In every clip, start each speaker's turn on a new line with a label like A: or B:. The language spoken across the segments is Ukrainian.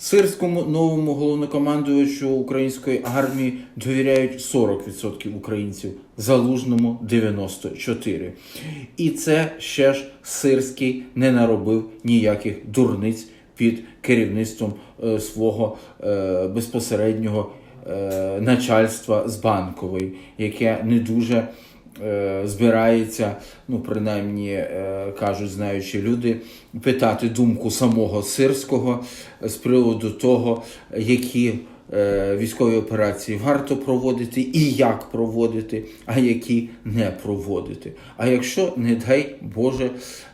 A: Сирському новому головнокомандувачу української армії довіряють 40% українців, залужному 94%. І це ще ж Сирський не наробив ніяких дурниць під керівництвом е, свого е, безпосереднього е, начальства з банкової, яке не дуже збирається, ну принаймні е, кажуть знаючі люди, питати думку самого Сирського з приводу того, які е, військові операції варто проводити і як проводити, а які не проводити. А якщо, не дай Боже,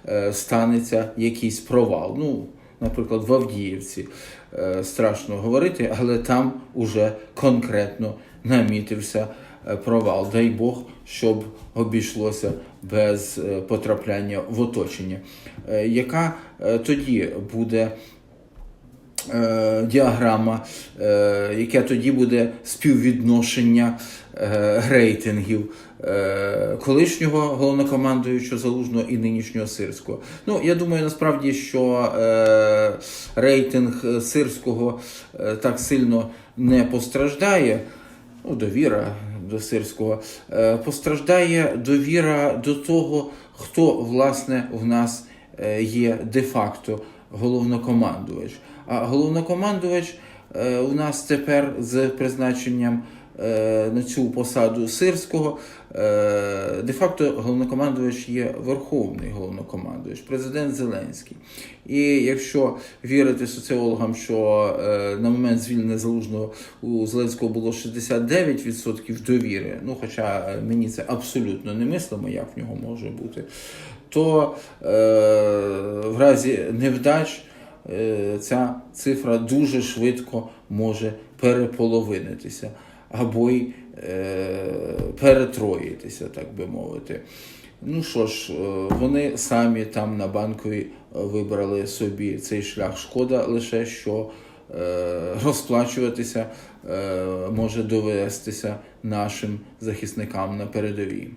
A: е, станеться якийсь провал. Ну, наприклад, в Авдіївці е, страшно говорити, але там уже конкретно намітився е, провал. Дай Бог, щоб обійшлося без е, потрапляння в оточення. Е, Яка е, тоді буде діаграма, яке тоді буде співвідношення рейтингів колишнього головнокомандуючого залужного і нинішнього сирського. Ну, я думаю, насправді, що рейтинг сирського так сильно не постраждає. Ну, довіра до сирського е, постраждає довіра до того, хто власне в нас е, є де-факто головнокомандувач. А головнокомандувач е, у нас тепер з призначенням на цю посаду сирського е, де-факто головнокомандувач є верховний головнокомандувач, президент Зеленський. І якщо вірити соціологам, що е, на момент звільнення залужного у Зеленського було 69% довіри, ну хоча е, мені це абсолютно не мислимо, як в нього може бути, то е, в разі невдач е, ця цифра дуже швидко може переполовинитися або й е, перетроїтися, так би мовити. Ну що ж, е, вони самі там на банковій вибрали собі цей шлях. Шкода лише, що е, розплачуватися е, може довестися нашим захисникам на передовій.